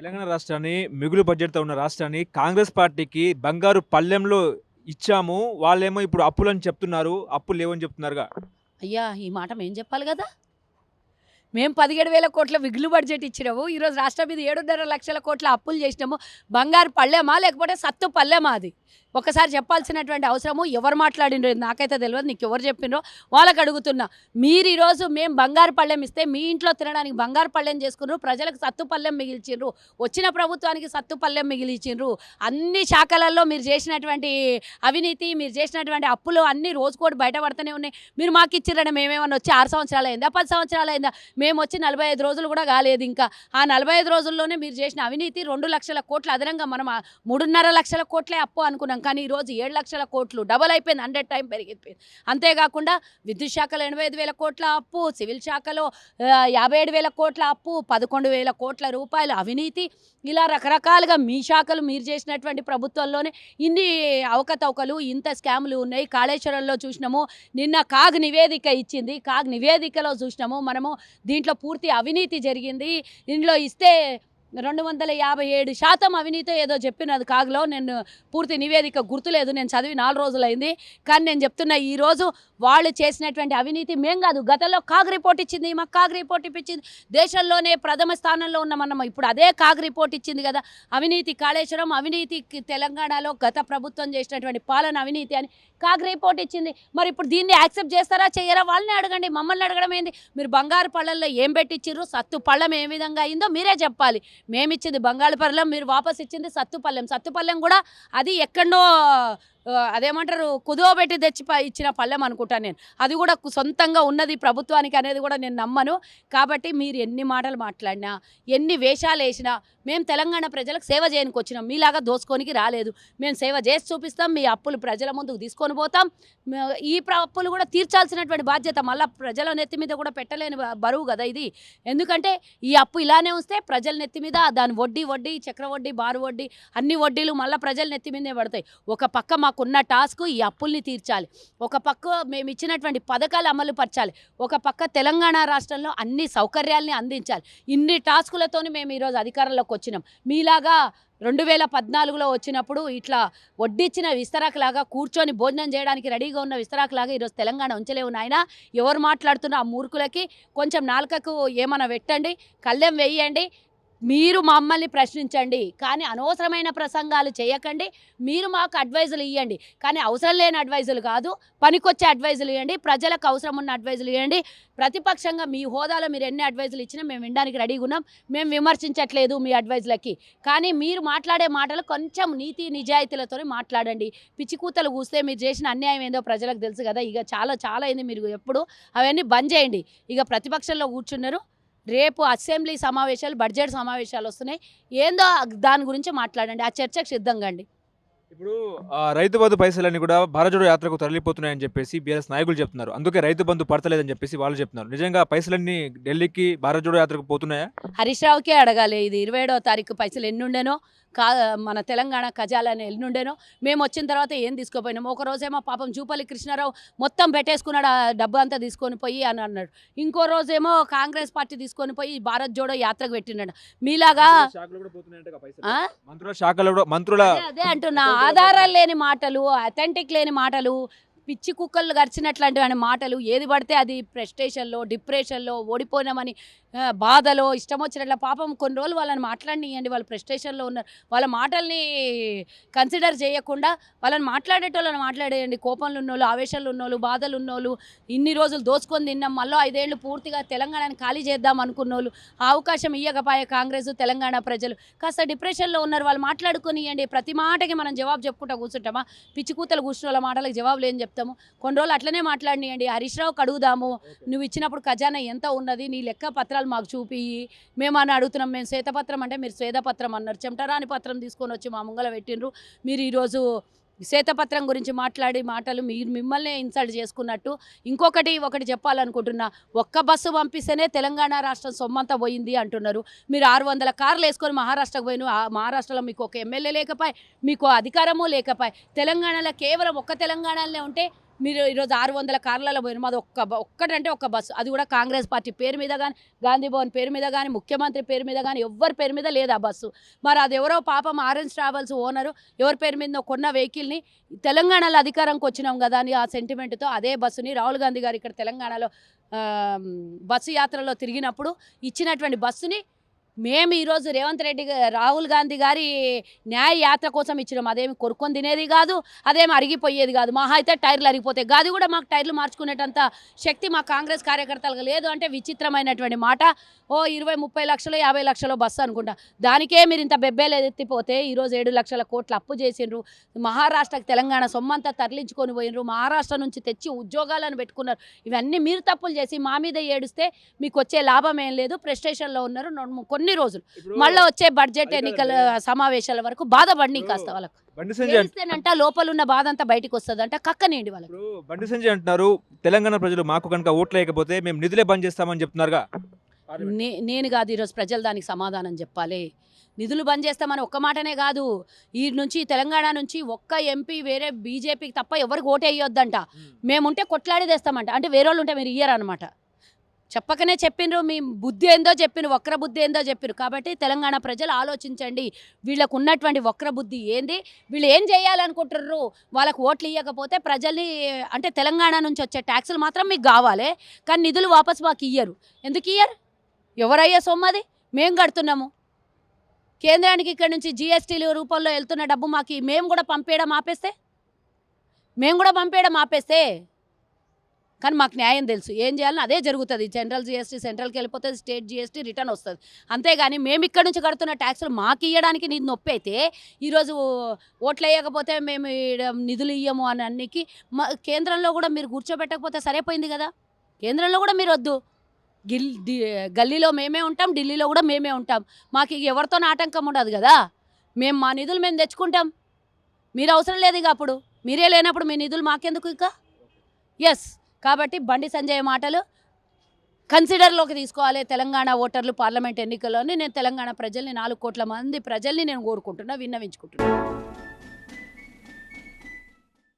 తెలంగాణ రాష్ట్రాన్ని మిగులు బడ్జెట్తో ఉన్న రాష్ట్రాన్ని కాంగ్రెస్ పార్టీకి బంగారు పల్లెంలో ఇచ్చాము. వాళ్ళేమో ఇప్పుడు అప్పులని చెప్తున్నారు. అప్పులు లేవని చెప్తున్నారుగా. అయ్యా ఈ మాట మేం చెప్పాలి కదా? మేము పదిహేడు వేల కోట్ల విగులు బడ్జెట్ ఇచ్చినాము. ఈరోజు రాష్ట్రం మీద ఏడున్నర లక్షల కోట్ల అప్పులు చేసినాము. బంగారు పల్లెమా లేకపోతే సత్తు పల్లెమా అది? ఒకసారి చెప్పాల్సినటువంటి అవసరము ఎవరు మాట్లాడినరు నాకైతే తెలియదు నీకు ఎవరు చెప్పినో వాళ్ళకి అడుగుతున్నా. మీరు ఈరోజు మేము బంగారు పళ్ళెం ఇస్తే మీ ఇంట్లో తినడానికి బంగారు పళ్ళెం చేసుకున్నారు ప్రజలకు సత్తు పళ్ళెం మిగిల్చిండ్రు వచ్చిన ప్రభుత్వానికి సత్తు పళ్ళెం మిగిలిచిండ్రు అన్ని శాఖలలో మీరు చేసినటువంటి అవినీతి మీరు చేసినటువంటి అప్పులు అన్ని రోజుకోటి బయటపడుతూనే ఉన్నాయి. మీరు మాకు ఇచ్చిరని మేమేమన్నా వచ్చి ఆరు సంవత్సరాలు అయిందా పది సంవత్సరాలు అయిందా మేము వచ్చి నలభై ఐదు రోజులు కూడా కాలేదు ఇంకా. ఆ నలభై ఐదు రోజుల్లోనే మీరు చేసిన అవినీతి రెండు లక్షల కోట్లు అదనంగా మనం మూడున్నర లక్షల కోట్లే అప్పు అనుకున్నాం. కానీ ఈరోజు ఏడు లక్షల కోట్లు డబల్ అయిపోయింది హండ్రెడ్ టైం పెరిగిపోయింది. అంతేకాకుండా విద్యుత్ శాఖలో ఎనభై ఐదు వేల కోట్ల అప్పు సివిల్ శాఖలో యాభై ఏడు వేల కోట్ల అప్పు పదకొండు వేల కోట్ల రూపాయల అవినీతి. ఇలా రకరకాలుగా మీ శాఖలు మీరు చేసినటువంటి ప్రభుత్వంలోనే ఇన్ని అవకతవకలు ఇంత స్కాములు ఉన్నాయి. కాళేశ్వరంలో చూసినాము నిన్న కాగ్ నివేదిక ఇచ్చింది. కాగ్ నివేదికలో చూసినాము మనము దీంట్లో పూర్తి అవినీతి జరిగింది. ఇందులో ఇస్తే రెండు వందల యాభై ఏడు శాతం అవినీతి ఏదో చెప్పినది కాగలో నేను పూర్తి నివేదిక గుర్తులేదు. నేను చదివి నాలుగు రోజులైంది. కానీ నేను చెప్తున్నా ఈరోజు వాళ్ళు చేసినటువంటి అవినీతి మేం కాదు గతంలో కాగ్ రిపోర్ట్ ఇచ్చింది. మాకు కాగ్ రిపోర్ట్ ఇప్పించింది. దేశంలోనే ప్రథమ స్థానంలో ఉన్నామన్నమా ఇప్పుడు అదే కాగ్ రిపోర్ట్ ఇచ్చింది కదా. అవినీతి కాళేశ్వరం అవినీతి తెలంగాణలో గత ప్రభుత్వం చేసినటువంటి పాలన అవినీతి అని కాగ్ రిపోర్ట్ ఇచ్చింది. మరి ఇప్పుడు దీన్ని యాక్సెప్ట్ చేస్తారా చేయరా? వాళ్ళని అడగండి. మమ్మల్ని అడగడం ఏంది? మీరు బంగారు పళ్ళల్లో ఏం పెట్టించారు సత్తు పళ్ళం ఏ విధంగా అయిందో మీరే చెప్పాలి. మేమిచ్చింది బంగాళపల్లెం మీరు వాపస్ ఇచ్చింది సత్తుపల్లెం సత్తుపల్లెం కూడా అది ఎక్కడో అదేమంటారు కుదువబెట్టి తెచ్చి ఇచ్చిన పళ్ళెం అనుకుంటాను నేను. అది కూడా సొంతంగా ఉన్నది ప్రభుత్వానికి అనేది కూడా నేను నమ్మను. కాబట్టి మీరు ఎన్ని మాటలు మాట్లాడినా ఎన్ని వేషాలు వేసినా మేము తెలంగాణ ప్రజలకు సేవ చేయడానికి వచ్చినాం. మీలాగా దోసుకోనికి రాలేదు. మేము సేవ చేసి చూపిస్తాం. మీ అప్పులు ప్రజల ముందుకు తీసుకొని పోతాం. ఈ ప్ర- అప్పులు కూడా తీర్చాల్సినటువంటి బాధ్యత మళ్ళీ ప్రజల నెత్తి మీద కూడా పెట్టలేని బరువు కదా ఇది. ఎందుకంటే ఈ అప్పు ఇలానే వస్తే ప్రజల నెత్తి మీద దాని వడ్డీ వడ్డీ చక్ర వడ్డీ బారు వడ్డీ అన్ని వడ్డీలు మళ్ళీ ప్రజల నెత్తి మీదే పడతాయి. ఒక పక్క మాకున్న టాస్క్ ఈ అప్పుల్ని తీర్చాలి. ఒక పక్క మేము ఇచ్చినటువంటి పథకాలు అమలు పరచాలి. ఒక పక్క తెలంగాణ రాష్ట్రంలో అన్ని సౌకర్యాల్ని అందించాలి. ఇన్ని టాస్కులతోని మేము ఈరోజు అధికారంలోకి వచ్చినాం. మీలాగా రెండు వేల పద్నాలుగులో వచ్చినప్పుడు ఇట్లా వడ్డిచ్చిన విస్తరాకులాగా కూర్చొని భోజనం చేయడానికి రెడీగా ఉన్న విస్తరాకులాగా ఈరోజు తెలంగాణ ఉంచలేవు నాయన. ఎవరు మాట్లాడుతున్న ఆ మూర్ఖులకి కొంచెం నాలుకకు ఏమైనా పెట్టండి కళ్ళెం వేయండి మీరు మమ్మల్ని ప్రశ్నించండి. కానీ అనవసరమైన ప్రసంగాలు చేయకండి. మీరు మాకు అడ్వైజులు ఇవ్వండి కానీ అవసరం లేని అడ్వైజులు కాదు. పనికొచ్చే అడ్వైజులు ఇవ్వండి ప్రజలకు అవసరం ఉన్న అడ్వైజులు ఇవ్వండి ప్రతిపక్షంగా మీ హోదాలో మీరు ఎన్ని అడ్వైజులు ఇచ్చినా మేము వినడానికి రెడీగా ఉన్నాం. మేము విమర్శించట్లేదు మీ అడ్వైజులకి కానీ మీరు మాట్లాడే మాటలు కొంచెం నీతి నిజాయితీలతో మాట్లాడండి. పిచ్చికూతలు కూస్తే మీరు చేసిన అన్యాయం ఏందో ప్రజలకు తెలుసు కదా. ఇక చాలా చాలా అయింది మీరు ఎప్పుడు అవన్నీ బంద్ చేయండి. ఇక ప్రతిపక్షంలో కూర్చున్నారు. రేపు అసెంబ్లీ సమావేశాలు బడ్జెట్ సమావేశాలు వస్తున్నాయి. ఏందో దాని గురించి మాట్లాడండి. ఆ చర్చకు సిద్ధంగా అండి. ఇప్పుడు రైతు బంధు పైసలన్నీ కూడా భారతజోడో యాత్రకు తరలిపోతున్నాయని చెప్పేసి బీఆర్ఎస్ నాయకులు చెప్తున్నారు. అందుకే రైతు బంధు పడతలేదని చెప్పేసి వాళ్ళు చెప్తున్నారు. నిజంగా పైసలన్నీ ఢిల్లీకి భారతజోడో యాత్రకు పోతున్నాయా? హరీష్ రావుకే అడగాలి. ఇది ఇరవై ఏడవ తారీఖు పైసలు ఎన్ని ఉండేనో కా మన తెలంగాణ ఖజాలని ఎన్ని ఉండేనో మేము వచ్చిన తర్వాత ఏం తీసుకోపోయినాము ఒక రోజేమో పాపం జూపల్లి కృష్ణారావు మొత్తం పెట్టేసుకున్నాడు ఆ డబ్బు అంతా తీసుకొని పోయి అని అన్నాడు. ఇంకో రోజేమో కాంగ్రెస్ పార్టీ తీసుకొని పోయి భారత్ జోడో యాత్రకు పెట్టినాడు మీలాగా? మంత్రుల శాఖలో కూడా మంత్రుల అదే అంటున్నా. ఆధారాలు లేని మాటలు అథెంటిక్ లేని మాటలు పిచ్చి కుక్కలు గరిచినట్లాంటి మాటలు ఏది పడితే అది ప్రెస్టేషన్లో డిప్రెషన్లో ఓడిపోయినామని బాధలో ఇష్టం వచ్చినట్ల పాపం కొన్ని రోజులు వాళ్ళని మాట్లాడినియండి. వాళ్ళు ప్రెస్టేషన్లో ఉన్నారు. వాళ్ళ మాటల్ని కన్సిడర్ చేయకుండా వాళ్ళని మాట్లాడేటోళ్ళని మాట్లాడేయండి. కోపంలో ఉన్నోళ్ళు ఆవేశాలు ఉన్నోళ్ళు బాధలు ఉన్నోళ్ళు ఇన్ని రోజులు దోచుకొని తిన్నాం మళ్ళీ ఐదేళ్ళు పూర్తిగా తెలంగాణని ఖాళీ చేద్దాం అనుకున్నోళ్ళు ఆ అవకాశం ఇయ్యకపాయే కాంగ్రెస్ తెలంగాణ ప్రజలు. కాస్త డిప్రెషన్లో ఉన్నారు. వాళ్ళు మాట్లాడుకొని ఇవ్వండి ప్రతి మాటకి మనం జవాబు చెప్పుకుంటా కూర్చుంటామా? పిచ్చి కూతలు కూర్చున్న వాళ్ళ మాటలకు జవాబులు ఏం చెప్తాము? కొన్ని రోజులు అట్లనే మాట్లాడినియండి. హరీష్ రావుకి అడుగుదాము. నువ్వు ఇచ్చినప్పుడు ఖజానా ఎంత ఉన్నది? నీ లెక్క పత్రాలు మాకు చూపి మేము అని అడుగుతున్నాం మేము శ్వేతపత్రం అంటే మీరు శ్వేతపత్రం అన్నారు. చెమటరాని పత్రం తీసుకొని వచ్చి మా ముంగల పెట్టినరు మీరు ఈరోజు శ్వేతపత్రం గురించి మాట్లాడి మాటలు మీరు మిమ్మల్ని ఇన్సల్ట్ చేసుకున్నట్టు ఇంకొకటి ఒకటి చెప్పాలనుకుంటున్నా. ఒక్క బస్సు పంపిస్తేనే తెలంగాణ రాష్ట్రం సొమ్మంతా పోయింది అంటున్నారు. మీరు ఆరు వందల కార్లు వేసుకొని మహారాష్ట్రకు పోయిన ఆ మహారాష్ట్రలో మీకు ఒక ఎమ్మెల్యే లేకపోయి మీకు అధికారము లేకపోయి తెలంగాణలో కేవలం ఒక్క తెలంగాణలోనే ఉంటే మీరు ఈరోజు ఆరు వందల కార్లలో పోయిన మాది ఒక్క ఒక్కటంటే ఒక్క బస్సు. అది కూడా కాంగ్రెస్ పార్టీ పేరు మీద కానీ గాంధీ భవన్ పేరు మీద కానీ ముఖ్యమంత్రి పేరు మీద కానీ ఎవ్వరి పేరు మీద లేదు ఆ బస్సు. మరి అది ఎవరో పాపం ఆరెంజ్ ట్రావెల్స్ ఓనరు ఎవరి పేరు మీద కొన్న వెహికల్ని తెలంగాణలో అధికారంకి వచ్చినాం కదా అని ఆ సెంటిమెంట్తో అదే బస్సుని రాహుల్ గాంధీ గారు ఇక్కడ తెలంగాణలో బస్సు యాత్రలో తిరిగినప్పుడు ఇచ్చినటువంటి బస్సుని మేము ఈరోజు రేవంత్ రెడ్డి రాహుల్ గాంధీ గారి న్యాయ యాత్ర కోసం ఇచ్చినాం. అదేమి కొరుకొని తినేది కాదు అదేమి అరిగిపోయేది కాదు. మహా అయితే టైర్లు అరిగిపోతాయి. కాదు కూడా మాకు టైర్లు మార్చుకునేటంత శక్తి మా కాంగ్రెస్ కార్యకర్తలకు లేదు అంటే విచిత్రమైనటువంటి మాట. ఓ ఇరవై ముప్పై లక్షలు యాభై లక్షలు బస్సు అనుకుంటా. దానికే మీరు ఇంత బెబ్బేలు ఎత్తిపోతే ఈరోజు ఏడు లక్షల కోట్లు అప్పు చేసిండ్రు. మహారాష్ట్రకి తెలంగాణ సొమ్మంతా తరలించుకొని పోయినరు మహారాష్ట్ర నుంచి తెచ్చి ఉద్యోగాలను పెట్టుకున్నారు. ఇవన్నీ మీరు తప్పులు చేసి మా మీద ఏడుస్తే మీకు వచ్చే లాభం ఏం లేదు. ప్రెస్టేషన్లో ఉన్నారు. కొన్ని కొన్ని రోజులు. మళ్ళీ వచ్చే బడ్జెట్ ఎన్నికల. సమావేశాల వరకు బాధపడి కాస్త వాళ్ళకు. అంట- లోపల ఉన్న బాధ అంతా బయటికి వస్తుందంట కక్కనేండి వాళ్ళకి. ఇప్పుడు బండి సంజయ్ అంటున్నారు తెలంగాణ ప్రజలు మాకు కనుక ఓట్లు వేయకపోతే మేము నిధులే బంద్ చేస్తామని చెప్తున్నారుగా. నే నేను కాదు ఈరోజు ప్రజలు దానికి సమాధానం చెప్పాలి. నిధులు బంద్ చేస్తామని ఒక్క మాటనే కాదు ఈ నుంచి తెలంగాణ నుంచి ఒక్క ఎంపీ వేరే బీజేపీకి తప్ప ఎవరికి ఓటు వేయొద్దంట మేముంటే కొట్లాడి తెస్తామంట. అంటే వేరే వాళ్ళు ఉంటే మీరు ఇయ్యరు అనమాట చెప్పకనే చెప్పిండ్రు మీ బుద్ధి ఏందో చెప్పిన వక్ర బుద్ధి ఏందో చెప్పిరు కాబట్టి తెలంగాణ ప్రజలు ఆలోచించండి వీళ్ళకు ఉన్నటువంటి వక్ర బుద్ధి ఏంది వీళ్ళు ఏం చేయాలనుకుంటుర్రు వాళ్ళకు ఓట్లు ఇవ్వకపోతే ప్రజల్ని అంటే తెలంగాణ నుంచి వచ్చే ట్యాక్సులు మాత్రం మీకు కావాలి కానీ నిధులు వాపస్ మాకు ఇయ్యరు. ఎందుకు ఇయ్యరు? ఎవరయ్యా సొమ్మది మేము కడుతున్నాము. కేంద్రానికి ఇక్కడ నుంచి జిఎస్టీల రూపంలో వెళ్తున్న డబ్బు మాకు మేము కూడా పంపేయడం ఆపేస్తే? మేము కూడా పంపేయడం ఆపేస్తే? కానీ మాకు న్యాయం తెలుసు. ఏం చేయాలని అదే జరుగుతుంది. సెంట్రల్ జిఎస్టీ సెంట్రల్కి వెళ్ళిపోతుంది స్టేట్ జిఎస్టీ రిటర్న్ వస్తుంది. అంతేగాని మేము ఇక్కడ నుంచి కడుతున్న ట్యాక్సులు మాకు ఇవ్వడానికి నీది నొప్పి అయితే ఈరోజు ఓట్లు వేయకపోతే మేము నిధులు ఇయ్యము అని అన్నికి మా కేంద్రంలో కూడా మీరు కూర్చోబెట్టకపోతే సరిపోయింది కదా? కేంద్రంలో కూడా మీరు వద్దు. గిల్ గల్లీలో మేమే ఉంటాం ఢిల్లీలో కూడా మేమే ఉంటాం. మాకు ఇక ఎవరితో ఆటంకం ఉండదు కదా? మేము మా నిధులు మేము తెచ్చుకుంటాం. మీరు అవసరం లేదు ఇక అప్పుడు. మీరే లేనప్పుడు మీ నిధులు మాకెందుకు ఇక? ఎస్ కాబట్టి బండి సంజయ్ మాటలు. కన్సిడర్లోకి తీసుకోవాలి. తెలంగాణ ఓటర్లు పార్లమెంట్ ఎన్నికల్లోని నేను తెలంగాణ ప్రజల్ని నాలుగు కోట్ల మంది ప్రజల్ని నేను కోరుకుంటున్నా విన్నవించుకుంటున్నాను